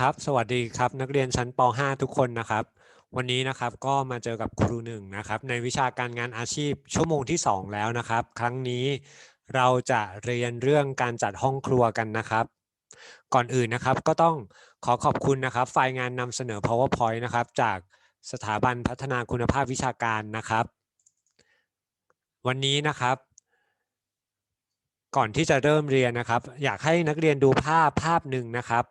ครับสวัสดีครับนักเรียนชั้นป .5 ทุกคนนะครับ วันนี้นะครับก็มาเจอกับครูหนึ่งนะครับในวิชาการงานอาชีพชั่วโมงที่ 2 แล้วนะครับ ครั้งนี้เราจะเรียนเรื่องการจัดห้องครัวกันนะครับ ก่อนอื่นนะครับก็ต้องขอขอบคุณนะครับ ไฟล์งานนำเสนอ powerpoint นะครับจากสถาบันพัฒนาคุณภาพวิชาการนะครับ วันนี้นะครับก่อนที่จะเริ่มเรียนนะครับ อยากให้นักเรียนดูภาพภาพหนึ่งนะครับ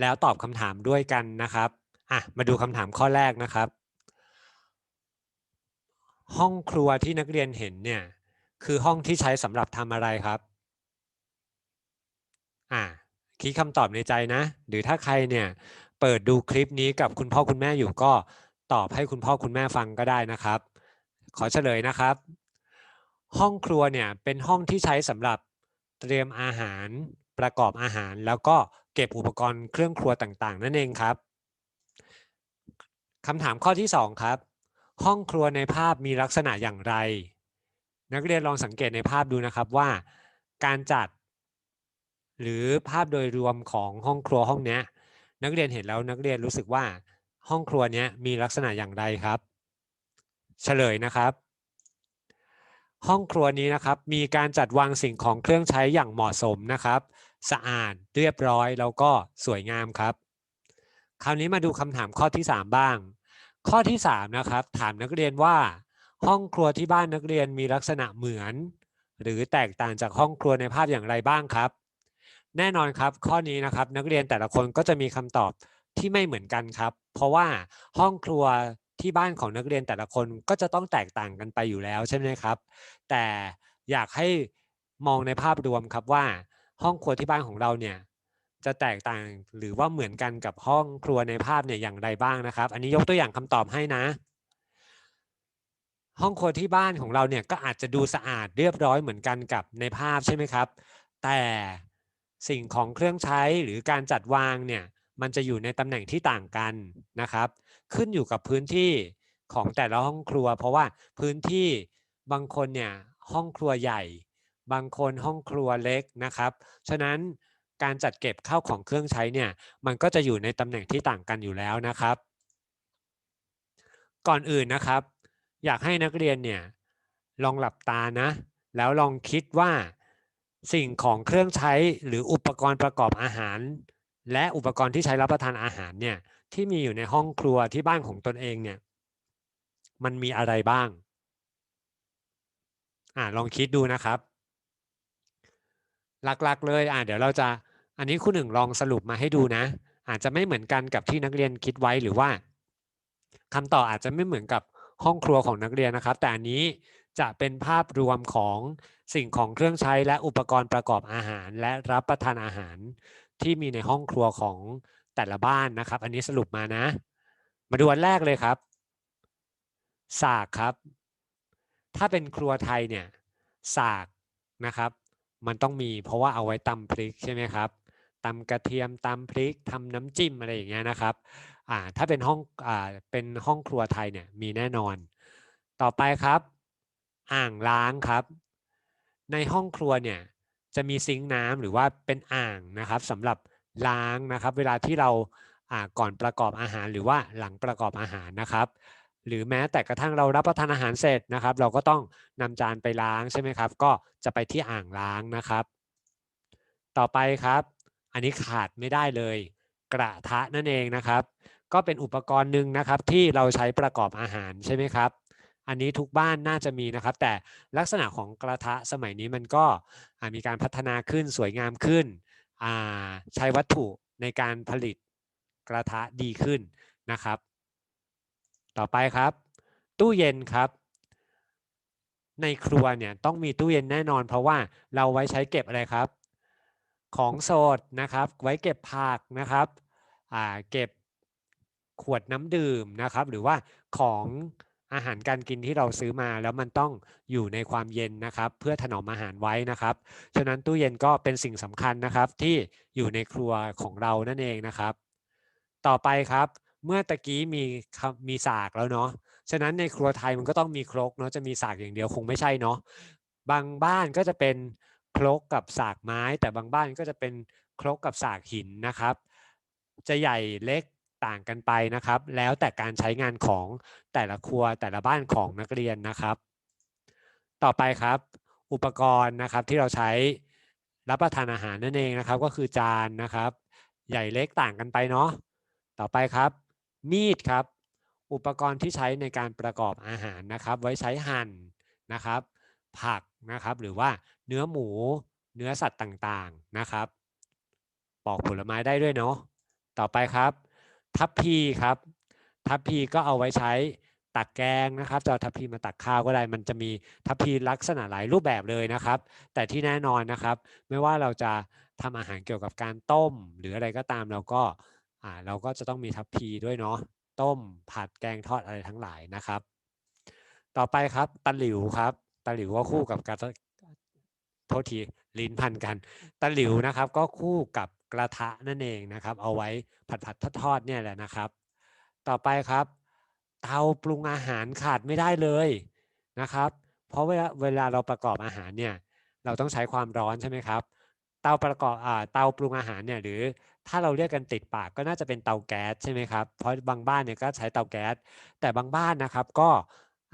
แล้วตอบคำถามด้วยกันนะครับอะมาดูคำถามข้อแรกนะครับ ห้องครัวที่นักเรียนเห็นเนี่ยคือห้องที่ใช้สำหรับทำอะไรครับอ่าคิดคำตอบในใจนะ หรือถ้าใครเนี่ยเปิดดูคลิปนี้กับคุณพ่อคุณแม่อยู่ก็ตอบให้คุณพ่อคุณแม่ฟังก็ได้นะครับ ขอเฉลยนะครับ ห้องครัวเนี่ยเป็นห้องที่ใช้สำหรับเตรียมอาหาร ประกอบอาหาร แล้วก็เก็บอุปกรณ์เครื่องครัวต่างๆ นั่นเองครับคำถามข้อที่ 2 ครับ ห้องครัวในภาพมีลักษณะอย่างไร นักเรียนลองสังเกตในภาพดูนะครับว่า การจัด หรือภาพโดยรวมของห้องครัวห้องนี้นักเรียนเห็นแล้วนักเรียนรู้สึกว่าห้องครัวนี้มีลักษณะอย่างไรครับ เฉลยนะครับ ห้องครัวนี้นะครับ มีการจัดวางสิ่งของเครื่องใช้อย่างเหมาะสมนะครับ สะอาดเรียบร้อยแล้วก็สวยงามครับ คราวนี้มาดูคำถามข้อที่ 3 บ้าง ข้อที่ 3 นะครับ ถามนักเรียนว่า ห้องครัวที่บ้านนักเรียนมีลักษณะเหมือน หรือแตกต่างจากห้องครัวในภาพอย่างไรบ้างครับ แน่นอนครับ ข้อนี้นะครับนักเรียนแต่ละคนก็จะมีคำตอบที่ไม่เหมือนกันครับ เพราะว่าห้องครัวที่บ้านของนักเรียนแต่ละคนก็จะต้องแตกต่างกันไปอยู่แล้วใช่ไหมครับ แต่อยากให้มองในภาพรวมครับว่า ห้องครัวที่บ้านของเราเนี่ยจะแตกต่างหรือว่าเหมือนกันกับห้องครัวในภาพเนี่ยอย่างไรบ้างนะครับ อันนี้ยกตัวอย่างคำตอบให้นะ ห้องครัวที่บ้านของเราเนี่ยก็อาจจะดูสะอาดเรียบร้อยเหมือนกันกับในภาพใช่ไหมครับ แต่สิ่งของเครื่องใช้หรือการจัดวางเนี่ยมันจะอยู่ในตำแหน่งที่ต่างกันนะครับ ขึ้นอยู่กับพื้นที่ของแต่ละห้องครัว เพราะว่าพื้นที่บางคนเนี่ยห้องครัวใหญ่ บางคนห้องครัวเล็กนะครับ ฉะนั้นการจัดเก็บข้าวของเครื่องใช้เนี่ยมันก็จะอยู่ในตำแหน่งที่ต่างกันอยู่แล้วนะครับ ก่อนอื่นนะครับ อยากให้นักเรียนเนี่ยลองหลับตานะ แล้วลองคิดว่าสิ่งของเครื่องใช้หรืออุปกรณ์ประกอบอาหาร และอุปกรณ์ที่ใช้รับประทานอาหารเนี่ยที่มีอยู่ในห้องครัวที่บ้านของตนเองเนี่ยมันมีอะไรบ้างอ่าลองคิดดูนะครับ หลักๆเลยอ่าเดี๋ยวเราจะอันนี้คุณหนึ่งลองสรุปมาให้ดูนะ อาจจะไม่เหมือนกันกับที่นักเรียนคิดไว้หรือว่าคำตอบอาจจะไม่เหมือนกับห้องครัวของนักเรียนนะครับ แต่อันนี้จะเป็นภาพรวมของสิ่งของเครื่องใช้และอุปกรณ์ประกอบอาหาร และรับประทานอาหารที่มีในห้องครัวของแต่ละบ้านนะครับ อันนี้สรุปมานะ มาดูอันแรกเลยครับ สากครับ ถ้าเป็นครัวไทยเนี่ย สากนะครับ มันต้องมีเพราะว่าเอาไว้ตำพริกใช่ไหมครับตำกระเทียมตำพริกทำน้ำจิ้มอะไรอย่างเงี้ยนะครับอ่าถ้าเป็นห้องอ่าเป็นห้องครัวไทยเนี่ยมีแน่นอน ต่อไปครับ อ่างล้างครับ ในห้องครัวเนี่ยจะมีซิงค์น้ำหรือว่าเป็นอ่างนะครับสำหรับล้างนะครับ เวลาที่เราอ่าก่อนประกอบอาหารหรือว่าหลังประกอบอาหารนะครับ หรือแม้แต่กระทั่งเรารับประทานอาหารเสร็จนะครับ เราก็ต้องนำจานไปล้างใช่ไหมครับ ก็จะไปที่อ่างล้างนะครับ ต่อไปครับ อันนี้ขาดไม่ได้เลย กระทะนั่นเองนะครับ ก็เป็นอุปกรณ์หนึ่งนะครับ ที่เราใช้ประกอบอาหารใช่ไหมครับ อันนี้ทุกบ้านน่าจะมีนะครับ แต่ลักษณะของกระทะสมัยนี้มันก็มีการพัฒนาขึ้นสวยงามขึ้นใช้วัตถุในการผลิตกระทะดีขึ้นนะครับ ต่อไปครับ ตู้เย็นครับ ในครัวเนี่ยต้องมีตู้เย็นแน่นอน เพราะว่าเราไว้ใช้เก็บอะไรครับ ของสดนะครับ ไว้เก็บผักนะครับเก็บขวดน้ำดื่มนะครับ หรือว่าของอาหารการกินที่เราซื้อมาแล้วมันต้องอยู่ในความเย็นนะครับ เพื่อถนอมอาหารไว้นะครับฉะนั้นตู้เย็นก็เป็นสิ่งสำคัญนะครับที่อยู่ในครัวของเรานั่นเองนะครับ ต่อไปครับ เมื่อตะกี้มีมีสากแล้วเนาะฉะนั้นในครัวไทยมันก็ต้องมีครกเนาะจะมีสากอย่างเดียวคงไม่ใช่เนาะบางบ้านก็จะเป็นครกกับสากไม้ แต่บางบ้านก็จะเป็นครกกับสากหินนะครับ จะใหญ่เล็กต่างกันไปนะครับ แล้วแต่การใช้งานของแต่ละครัวแต่ละบ้านของนักเรียนนะครับ ต่อไปครับ อุปกรณ์นะครับที่เราใช้รับประทานอาหารนั่นเองนะครับ ก็คือจานนะครับ ใหญ่เล็กต่างกันไปเนาะต่อไปครับ มีดครับ อุปกรณ์ที่ใช้ในการประกอบอาหารนะครับ ไว้ใช้หั่นนะครับ ผักนะครับ หรือว่าเนื้อหมู เนื้อสัตว์ต่างๆนะครับ ปอกผลไม้ได้ด้วยเนาะต่อไปครับ ทัพพีครับ ทัพพีก็เอาไว้ใช้ตักแกงนะครับจะเอาทัพพีมาตักข้าวก็ได้ มันจะมีทัพพีลักษณะหลายรูปแบบเลยนะครับ แต่ที่แน่นอนนะครับ ไม่ว่าเราจะทำอาหารเกี่ยวกับการต้ม หรืออะไรก็ตามเราก็ อ่าเราก็จะต้องมีทัพพีด้วยเนาะต้มผัดแกงทอดอะไรทั้งหลายนะครับ ต่อไปครับตะหลิวครับตะหลิวก็คู่กับกระโทษทีลิ้นพันกันตะหลิวนะครับ ก็คู่กับกระทะนั่นเองนะครับ เอาไว้ผัดผัดทอดทอดเนี่ยแหละนะครับ ต่อไปครับ เตาปรุงอาหารขาดไม่ได้เลยนะครับ เพราะเวลาเวลาเราประกอบอาหารเนี่ยเราต้องใช้ความร้อนใช่ไหมครับ เตาประกอบอ่าเตาปรุงอาหารเนี่ยหรือถ้าเราเรียกกันติดปากก็น่าจะเป็นเตาแก๊สใช่ไหมครับเพราะบางบ้านเนี่ยก็ใช้เตาแก๊สแต่บางบ้านนะครับก็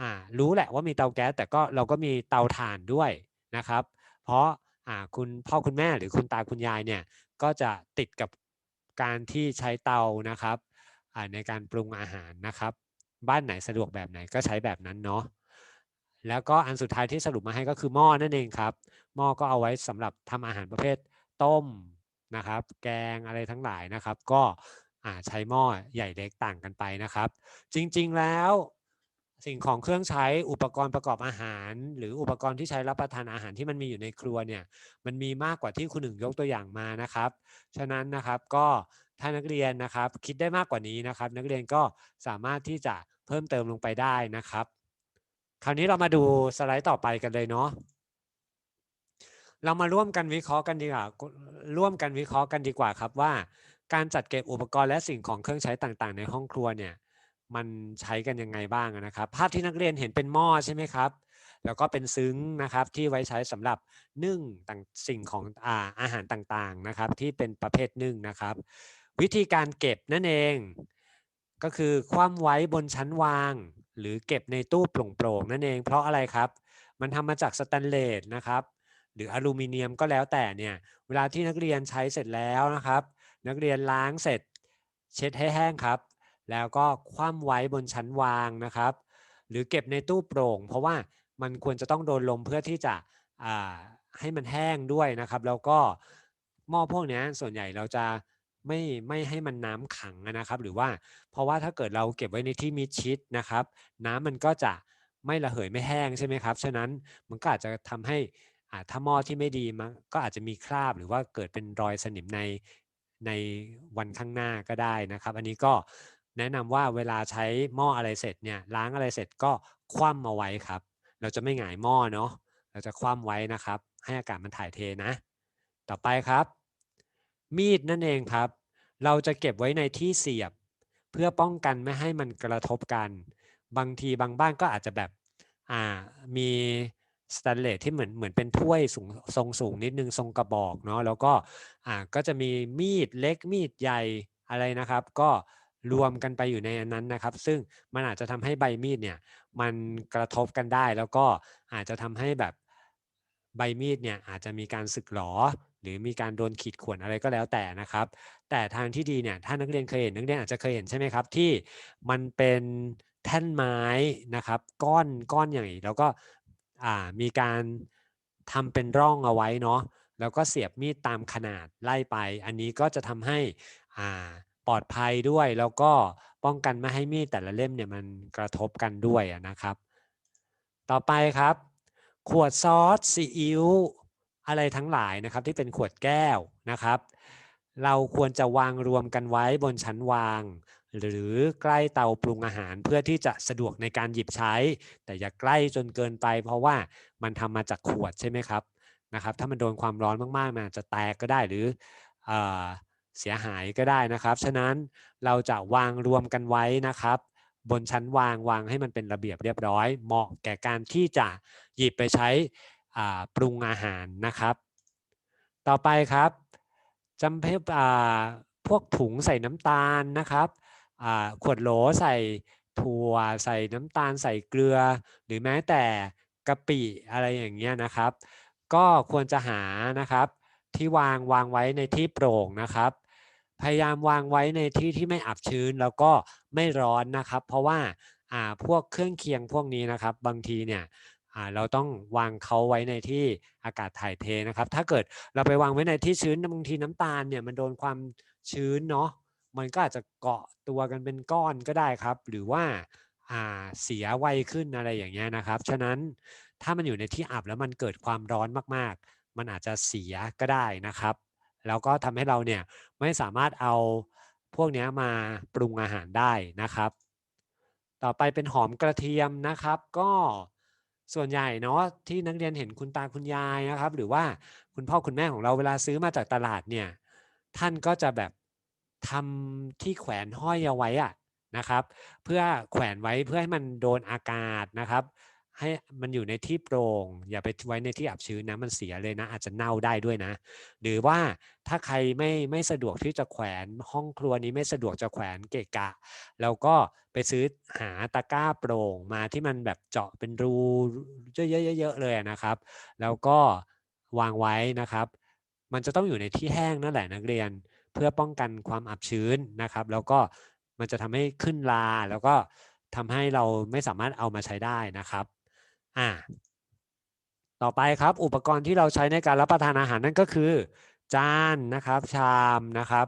อ่ารู้แหละว่ามีเตาแก๊สแต่ก็เราก็มีเตาถ่านด้วยนะครับ เพราะอ่าคุณพ่อคุณแม่หรือคุณตาคุณยายเนี่ยก็จะติดกับการที่ใช้เตานะครับในการปรุงอาหารนะครับ บ้านไหนสะดวกแบบไหนก็ใช้แบบนั้นเนาะ แล้วก็อันสุดท้ายที่สรุปมาให้ก็คือหม้อนั่นเองครับ หม้อก็เอาไว้สำหรับทำอาหารประเภทต้มนะครับ แกงอะไรทั้งหลายนะครับ ก็ใช้หม้อใหญ่เล็กต่างกันไปนะครับ จริงๆแล้วสิ่งของเครื่องใช้อุปกรณ์ประกอบอาหาร หรืออุปกรณ์ที่ใช้รับประทานอาหารที่มันมีอยู่ในครัวเนี่ยมันมีมากกว่าที่คุณหนึ่งยกตัวอย่างมานะครับ ฉะนั้นนะครับก็ถ้านักเรียนนะครับคิดได้มากกว่านี้นะครับ นักเรียนก็สามารถที่จะเพิ่มเติมลงไปได้นะครับ คราวนี้เรามาดูสไลด์ต่อไปกันเลยเนาะเรามาร่วมกันวิเคราะห์กันดีกว่าร่วมกันวิเคราะห์กันดีกว่าครับว่า การจัดเก็บอุปกรณ์และสิ่งของเครื่องใช้ต่างๆ ในห้องครัวเนี่ยมันใช้กันยังไงบ้างนะครับ ภาพที่นักเรียนเห็นเป็นหม้อใช่ไหมครับ แล้วก็เป็นซึ้งนะครับที่ไว้ใช้สำหรับนึ่งต่างสิ่งของอาอาหารต่างๆนะครับ ที่เป็นประเภทนึ่งนะครับ วิธีการเก็บนั่นเอง ก็คือคว่ำไว้บนชั้นวาง หรือเก็บในตู้โปร่งๆนั่นเอง เพราะอะไรครับ มันทำมาจากสแตนเลสนะครับ หรืออลูมิเนียมก็แล้วแต่เนี่ย เวลาที่นักเรียนใช้เสร็จแล้วนะครับ นักเรียนล้างเสร็จ เช็ดให้แห้งครับ แล้วก็คว่ำไว้บนชั้นวางนะครับ หรือเก็บในตู้โปร่ง เพราะว่ามันควรจะต้องโดนลมเพื่อที่จะให้มันแห้งด้วยนะครับ แล้วก็หม้อพวกนี้ส่วนใหญ่เราจะ ไม่ไม่ให้มันน้ำขังนะครับ หรือว่าเพราะว่าถ้าเกิดเราเก็บไว้ในที่มิดชิดนะครับ น้ำมันก็จะไม่ระเหยไม่แห้งใช่ไหมครับ ฉะนั้นมันก็อาจจะทำให้ถ้าหม้อที่ไม่ดีมันก็อาจจะมีคราบหรือว่าเกิดเป็นรอยสนิมในในวันข้างหน้าก็ได้นะครับ อันนี้ก็แนะนำว่าเวลาใช้หม้ออะไรเสร็จเนี่ยล้างอะไรเสร็จก็คว่ำมาไว้ครับ เราจะไม่หงายหม้อเนาะเราจะคว่ำไว้นะครับ ให้อากาศมันถ่ายเทนะ ต่อไปครับ มีดนั่นเองครับ เราจะเก็บไว้ในที่เสียบ เพื่อป้องกันไม่ให้มันกระทบกัน บางทีบางบ้านก็อาจจะแบบอ่ามีสแตนเลสที่เหมือนเหมือนเป็นถ้วยสูงทรงสูงนิดนึงทรงกระบอกเนาะแล้วก็อ่าก็จะมีมีดเล็กมีดใหญ่อะไรนะครับ ก็รวมกันไปอยู่ในอันนั้นนะครับ ซึ่งมันอาจจะทำให้ใบมีดเนี่ยมันกระทบกันได้แล้วก็อาจจะทำให้แบบใบมีดเนี่ยอาจจะมีการสึกหรอ หรือมีการโดนขีดข่วนอะไรก็แล้วแต่นะครับ แต่ทางที่ดีเนี่ยถ้านักเรียนเคยเห็นนักเรียนอาจจะเคยเห็นใช่ไหมครับ ที่มันเป็นแท่นไม้นะครับก้อนก้อนใหญ่แล้วก็มีการทำเป็นร่องเอาไว้เนาะแล้วก็เสียบมีดตามขนาดไล่ไป อันนี้ก็จะทำให้ปลอดภัยด้วยแล้วก็ป้องกันไม่ให้มีดแต่ละเล่มเนี่ยมันกระทบกันด้วยนะครับ ต่อไปครับ ขวดซอสซีอิ๊ว อะไรทั้งหลายนะครับที่เป็นขวดแก้วนะครับ เราควรจะวางรวมกันไว้บนชั้นวาง หรือใกล้เตาปรุงอาหารเพื่อที่จะสะดวกในการหยิบใช้ แต่อย่าใกล้จนเกินไป เพราะว่ามันทำมาจากขวดใช่ไหมครับนะครับ ถ้ามันโดนความร้อนมากๆมันจะแตกก็ได้หรือเสียหายก็ได้นะครับ ฉะนั้นเราจะวางรวมกันไว้นะครับ บนชั้นวางวางให้มันเป็นระเบียบเรียบร้อย เหมาะแก่การที่จะหยิบไปใช้ ปรุงอาหารนะครับ ต่อไปครับจำเพพวกถุงใส่น้ำตาลนะครับขวดโหลใส่ถั่วใส่น้ำตาลใส่เกลือ หรือแม้แต่กะปิอะไรอย่างเงี้ยนะครับ ก็ควรจะหานะครับที่วางวางไว้ในที่โปร่งนะครับ พยายามวางไว้ในที่ที่ไม่อับชื้นแล้วก็ไม่ร้อนนะครับ เพราะว่าอ่าพวกเครื่องเคียงพวกนี้นะครับ บางทีเนี่ย เราต้องวางเขาไว้ในที่อากาศถ่ายเทนะครับ ถ้าเกิดเราไปวางไว้ในที่ชื้นบางทีน้ำตาลเนี่ยมันโดนความชื้นเนาะมันก็อาจจะเกาะตัวกันเป็นก้อนก็ได้ครับ หรือว่าอ่าเสียไวขึ้นอะไรอย่างเงี้ยนะครับ ฉะนั้นถ้ามันอยู่ในที่อับแล้วมันเกิดความร้อนมากๆ มันอาจจะเสียก็ได้นะครับ แล้วก็ทำให้เราเนี่ยไม่สามารถเอาพวกนี้มาปรุงอาหารได้นะครับ ต่อไปเป็นหอมกระเทียมนะครับ ก็ ส่วนใหญ่เนาะที่นักเรียนเห็นคุณตาคุณยายนะครับ หรือว่าคุณพ่อคุณแม่ของเราเวลาซื้อมาจากตลาดเนี่ย ท่านก็จะแบบทำที่แขวนห้อยเอาไว้อะนะครับ เพื่อแขวนไว้เพื่อให้มันโดนอากาศนะครับ ให้มันอยู่ในที่โปร่งอย่าไปไว้ในที่อับชื้นนะมันเสียเลยนะ อาจจะเน่าได้ด้วยนะ หรือว่าถ้าใครไม่ไม่สะดวกที่จะแขวนห้องครัวนี้ไม่สะดวกจะแขวนเกะกะเราก็ไปซื้อหาตะกร้าโปร่งมาที่มันแบบเจาะเป็นรูเยอะๆๆเลยนะครับ แล้วก็วางไว้นะครับ มันจะต้องอยู่ในที่แห้งนั่นแหละนักเรียนเพื่อป้องกันความอับชื้นนะครับ แล้วก็มันจะทำให้ขึ้นลาแล้วก็ทำให้เราไม่สามารถเอามาใช้ได้นะครับ อ่าต่อไปครับอุปกรณ์ที่เราใช้ในการรับประทานอาหารนั่นก็คือ จานนะครับชามนะครับ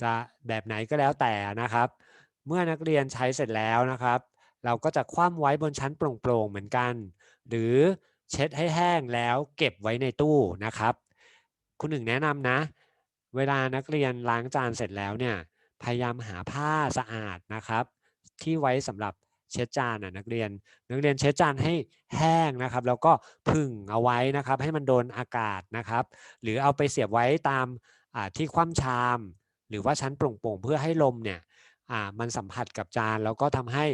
จะแบบไหนก็แล้วแต่นะครับ เมื่อนักเรียนใช้เสร็จแล้วนะครับ เราก็จะคว่ำไว้บนชั้นโปร่งๆเหมือนกัน หรือเช็ดให้แห้งแล้วเก็บไว้ในตู้นะครับ คุณหนึ่งแนะนำนะ เวลานักเรียนล้างจานเสร็จแล้วเนี่ยพยายามหาผ้าสะอาดนะครับ ที่ไว้สำหรับ เช็ดจานนะนักเรียน นักเรียนเช็ดจานให้แห้งนะครับ แล้วก็พึ่งเอาไว้นะครับ ให้มันโดนอากาศนะครับ หรือเอาไปเสียบไว้ตามที่คว่ำชาม หรือว่าชั้นโปร่งๆเพื่อให้ลมเนี่ยมันสัมผัสกับจานแล้วก็ทำให้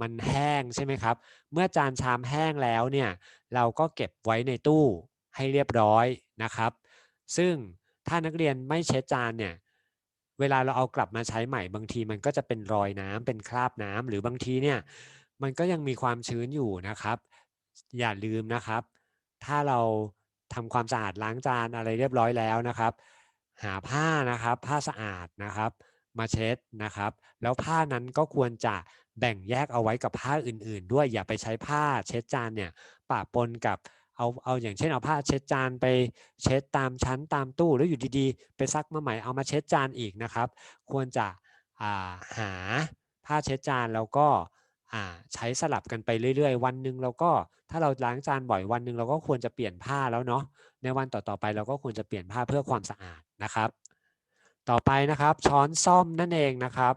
มันแห้งใช่ไหมครับ เมื่อจานชามแห้งแล้วเนี่ยเราก็เก็บไว้ในตู้ให้เรียบร้อยนะครับ ซึ่งถ้านักเรียนไม่เช็ดจานเนี่ย เวลาเราเอากลับมาใช้ใหม่บางทีมันก็จะเป็นรอยน้ำเป็นคราบน้ำหรือบางทีเนี่ยมันก็ยังมีความชื้นอยู่นะครับ อย่าลืมนะครับ ถ้าเราทำความสะอาดล้างจานอะไรเรียบร้อยแล้วนะครับ หาผ้านะครับ ผ้าสะอาดนะครับ มาเช็ดนะครับ แล้วผ้านั้นก็ควรจะแบ่งแยกเอาไว้กับผ้าอื่น ๆ ด้วยอย่าไปใช้ผ้าเช็ดจานเนี่ยปะปนกับ เอาเอาอย่างเช่นเอาผ้าเช็ดจานไปเช็ดตามชั้นตามตู้แล้วอยู่ดีๆ ไปซักมาใหม่เอามาเช็ดจานอีกนะครับ ควรจะาหาผ้าเช็ดจานแล้วก็ใช้สลับกันไปเรื่อยๆ วันหนึ่งเราก็ถ้าเราล้างจานบ่อยวันหนึ่งเราก็ควรจะเปลี่ยนผ้าแล้วเนาะในวันต่อๆไปเราก็ควรจะเปลี่ยนผ้าเพื่อความสะอาดนะครับ ต่อไปนะครับช้อนซ่อมนั่นเองนะครับ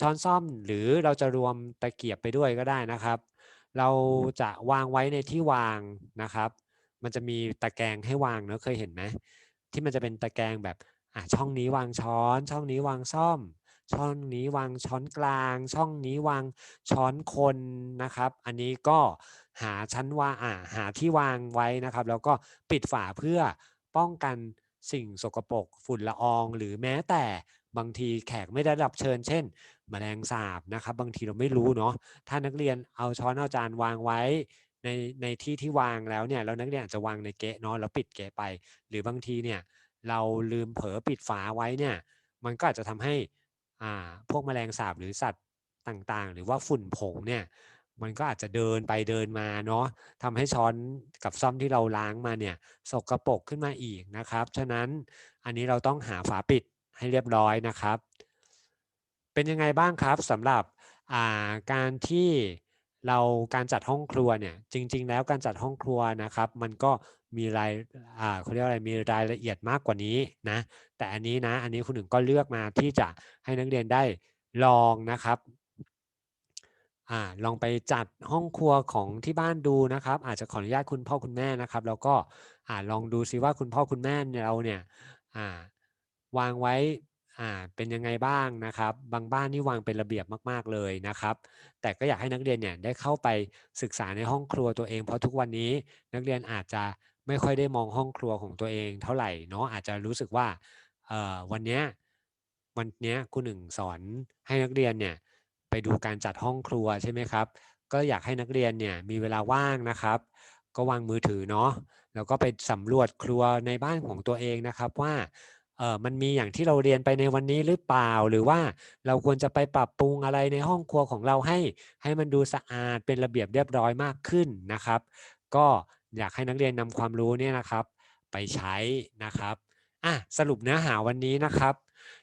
ช้อนซ่อมหรือเราจะรวมตะเกียบไปด้วยก็ได้นะครับ เราจะวางไว้ในที่วางนะครับ มันจะมีตะแกรงให้วางเนอะเคยเห็นไหมที่มันจะเป็นตะแกรงแบบอะช่องนี้วางช้อน ช่องนี้วางซ่อม ช่องนี้วางช้อนกลาง ช่องนี้วางช้อนคนนะครับ อันนี้ก็หาชั้นว่าอ่าหาที่วางไว้นะครับ แล้วก็ปิดฝาเพื่อป้องกันสิ่งสกปรกฝุ่นละออง หรือแม้แต่บางทีแขกไม่ได้รับเชิญ เช่น แมลงสาบนะครับ บางทีเราไม่รู้เนาะถ้านักเรียนเอาช้อนเอาจานวางไว้ในในที่ที่วางแล้วเนี่ยแล้วนักเรียนอาจจะวางในเกะเนาะแล้วปิดเกะไป หรือบางทีเนี่ยเราลืมเผลอปิดฝาไว้เนี่ยมันก็อาจจะทำให้อ่าพวกแมลงสาบหรือสัตว์ต่างๆ หรือว่าฝุ่นผงเนี่ยมันก็อาจจะเดินไปเดินมาเนาะทำให้ช้อนกับซ่อมที่เราล้างมาเนี่ยสกรปรกขึ้นมาอีกนะครับ ฉะนั้นอันนี้เราต้องหาฝาปิดให้เรียบร้อยนะครับ เป็นยังไงบ้างครับสำหรับการที่เราการจัดห้องครัวเนี่ยจริง ๆ แล้วการจัดห้องครัวนะครับ มันก็มีรายอ่าเขาเรียกอะไรมีรายละเอียดมากกว่านี้นะแต่อันนี้นะ อันนี้คุณหนึ่งก็เลือกมาที่จะให้นักเรียนได้ลองนะครับอ่าลองไปจัดห้องครัวของที่บ้านดูนะครับ อาจจะขออนุญาตคุณพ่อคุณแม่นะครับ แล้วก็อ่าลองดูซิว่าคุณพ่อคุณแม่เราเนี่ยอ่าวางไว้ อ่าเป็นยังไงบ้างนะครับ บางบ้านนี่วางเป็นระเบียบมาก ๆเลยนะครับ แต่ก็อยากให้นักเรียนเนี่ยได้เข้าไปศึกษาในห้องครัวตัวเอง เพราะทุกวันนี้นักเรียนอาจจะไม่ค่อยได้มองห้องครัวของตัวเอง เท่าไหร่เนาะอาจจะรู้สึกว่าเอ่อวันนี้วันเนี้ยครูหนึ่งสอนให้นักเรียนเนี่ยไปดูการจัดห้องครัวใช่ไหมครับ ก็อยากให้นักเรียนเนี่ยมีเวลาว่างนะครับ ก็วางมือถือเนาะแล้วก็ไปสำรวจครัวในบ้านของตัวเองนะครับว่า เออมันมีอย่างที่เราเรียนไปในวันนี้หรือเปล่า หรือว่าเราควรจะไปปรับปรุงอะไรในห้องครัวของเราให้ ให้มันดูสะอาดเป็นระเบียบเรียบร้อยมากขึ้นนะครับ ก็อยากให้นักเรียนนำความรู้เนี่ยนะครับ ไปใช้นะครับอะสรุปเนื้อหาวันนี้นะครับ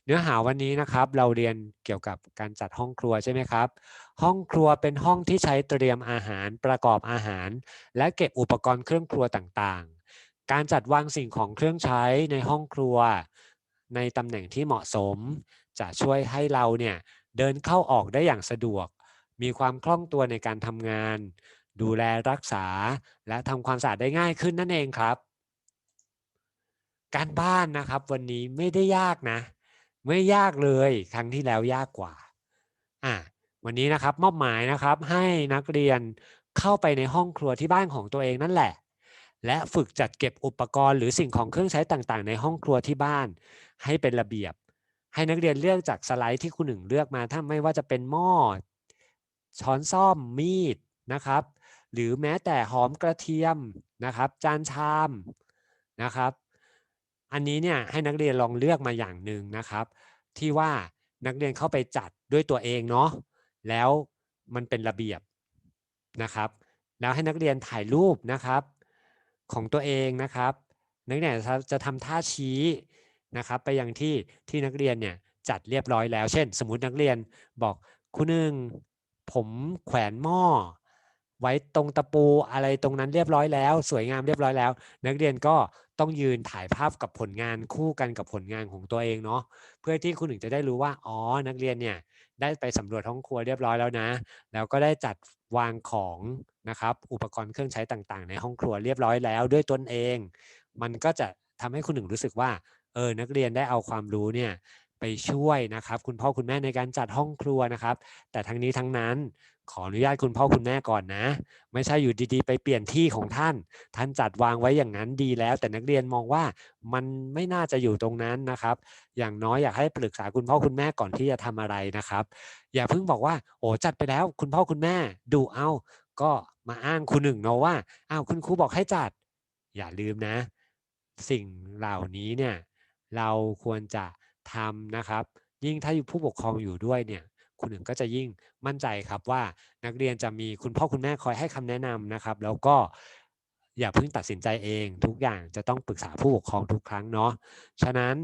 เนื้อหาวันนี้นะครับ เราเรียนเกี่ยวกับการจัดห้องครัวใช่ไหมครับ ห้องครัวเป็นห้องที่ใช้เตรียมอาหารประกอบอาหาร และเก็บอุปกรณ์เครื่องครัวต่างๆ การจัดวางสิ่งของเครื่องใช้ในห้องครัว ในตำแหน่งที่เหมาะสม จะช่วยให้เราเนี่ยเดินเข้าออกได้อย่างสะดวก มีความคล่องตัวในการทำงาน ดูแลรักษาและทำความสะอาดได้ง่ายขึ้นนั่นเองครับ การบ้านนะครับวันนี้ไม่ได้ยากนะ ไม่ยากเลยครั้งที่แล้วยากกว่าอะวันนี้นะครับมอบหมายนะครับให้นักเรียนเข้าไปในห้องครัวที่บ้านของตัวเองนั่นแหละ และฝึกจัดเก็บอุปกรณ์หรือสิ่งของเครื่องใช้ต่างๆ ในห้องครัวที่บ้าน ให้เป็นระเบียบ ให้นักเรียนเลือกจากสไลด์ที่คุณหนึ่งเลือกมาถ้าไม่ว่าจะเป็นหม้อช้อนซ่อมมีดนะครับ หรือแม้แต่หอมกระเทียมนะครับ จานชามนะครับ อันนี้เนี่ยให้นักเรียนลองเลือกมาอย่างหนึ่งนะครับ ที่ว่านักเรียนเข้าไปจัดด้วยตัวเองเนาะแล้วมันเป็นระเบียบนะครับ แล้วให้นักเรียนถ่ายรูปนะครับ ของตัวเองนะครับ นักเรียนจะทำท่าชี้นะครับ ไปยังที่ที่นักเรียนเนี่ยจัดเรียบร้อยแล้ว เช่น สมมตินักเรียนบอกคุณหนึ่งผมแขวนหม้อไว้ตรงตะปูอะไรตรงนั้นเรียบร้อยแล้ว สวยงามเรียบร้อยแล้ว นักเรียนก็ต้องยืนถ่ายภาพกับผลงานคู่กันกับผลงานของตัวเองเนาะเพื่อที่คุณหนึ่งจะได้รู้ว่าอ๋อนักเรียนเนี่ย ได้ไปสำรวจห้องครัวเรียบร้อยแล้วนะ แล้วก็ได้จัดวางของนะครับอุปกรณ์เครื่องใช้ต่างๆ ในห้องครัวเรียบร้อยแล้วด้วยตนเอง มันก็จะทำให้คุณหนึ่งรู้สึกว่าเออนักเรียนได้เอาความรู้เนี่ยไปช่วยนะครับ คุณพ่อคุณแม่ในการจัดห้องครัวนะครับ แต่ทั้งนี้ทั้งนั้น ขออนุญาตคุณพ่อคุณแม่ก่อนนะ ไม่ใช่อยู่ดีๆ ไปเปลี่ยนที่ของท่าน ท่านจัดวางไว้อย่างนั้นดีแล้ว แต่นักเรียนมองว่ามันไม่น่าจะอยู่ตรงนั้นนะครับ อย่างน้อยอยากให้ปรึกษาคุณพ่อคุณแม่ก่อนที่จะทำอะไรนะครับ อย่าเพิ่งบอกว่า โอ้จัดไปแล้ว คุณพ่อคุณแม่ดูเอาก็มาอ้างคุณหนึ่งเนาะว่าอ้าวคุณครูบอกให้จัด อย่าลืมนะ สิ่งเหล่านี้เนี่ยเราควรจะทำนะครับ ยิ่งถ้าอยู่ผู้ปกครองอยู่ด้วยเนี่ย คุณหนึ่งก็จะยิ่งมั่นใจครับว่านักเรียนจะมีคุณพ่อคุณแม่คอยให้คำแนะนำนะครับ แล้วก็อย่าเพิ่งตัดสินใจเอง ทุกอย่างจะต้องปรึกษาผู้ปกครองทุกครั้งเนาะฉะนั้น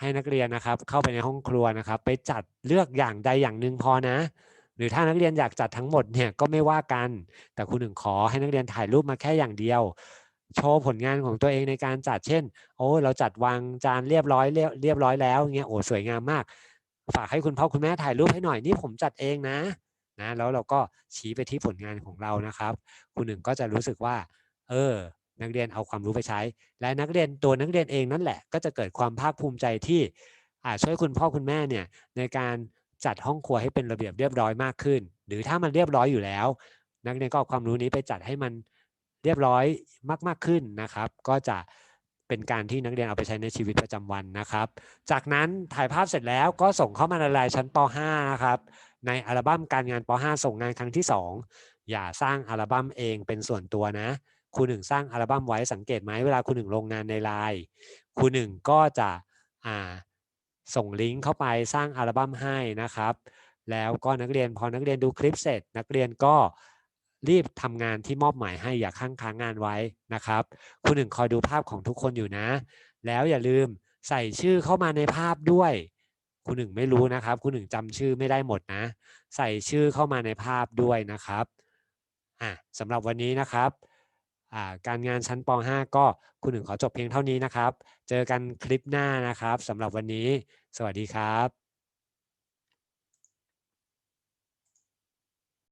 ให้นักเรียนนะครับ เข้าไปในห้องครัวนะครับ ไปจัดเลือกอย่างใดอย่างหนึ่งพอนะ หรือถ้านักเรียนอยากจัดทั้งหมดเนี่ยก็ไม่ว่ากัน แต่คุณหนึ่งขอให้นักเรียนถ่ายรูปมาแค่อย่างเดียวโชว์ผลงานของตัวเองในการจัดเช่น โอ้เราจัดวางจานเรียบร้อยเรียบเรียบร้อยแล้วเงี้ยโอ้สวยงามมาก ฝากให้คุณพ่อคุณแม่ถ่ายรูปให้หน่อยนี่ผมจัดเองนะนะแล้วเราก็ชี้ไปที่ผลงานของเรานะครับคุณหนึ่งก็จะรู้สึกว่า เออ นักเรียนเอาความรู้ไปใช้ และนักเรียนตัวนักเรียนเองนั่นแหละ ก็จะเกิดความภาคภูมิใจที่อาจช่วยคุณพ่อคุณแม่เนี่ยในการจัดห้องครัวให้เป็นระเบียบเรียบร้อยมากขึ้น หรือถ้ามันเรียบร้อยอยู่แล้ว นักเรียนก็เอาความรู้นี้ไปจัดให้มันเรียบร้อยมาก ๆขึ้นนะครับ ก็จะ เป็นการที่นักเรียนเอาไปใช้ในชีวิตประจำวันนะครับ จากนั้นถ่ายภาพเสร็จแล้วก็ส่งเข้ามาในรายชั้นป .5 นะครับในอัลบั้มการงานป .5 ส่งงานครั้งที่ 2 อย่าสร้างอัลบั้มเองเป็นส่วนตัวนะครูหนึ่งสร้างอัลบั้มไว้สังเกตไหมเวลาครูหนึ่งลงงานในไลน์ครูหนึ่งก็จะอ่าส่งลิงก์เข้าไปสร้างอัลบั้มให้นะครับ แล้วก็นักเรียนพอนักเรียนดูคลิปเสร็จ นักเรียนก็ รีบทำงานที่มอบหมายให้อย่าค้างค้างงานไว้นะครับคุณหนึ่งคอยดูภาพของทุกคนอยู่นะ แล้วอย่าลืมใส่ชื่อเข้ามาในภาพด้วยคุณหนึ่งไม่รู้นะครับ คุณหนึ่งจำชื่อไม่ได้หมดนะ ใส่ชื่อเข้ามาในภาพด้วยนะครับอะสำหรับวันนี้นะครับอ่าการงานชั้นป .5 ก็คุณหนึ่งขอจบเพียงเท่านี้นะครับ เจอกันคลิปหน้านะครับสำหรับวันนี้ สวัสดีครับ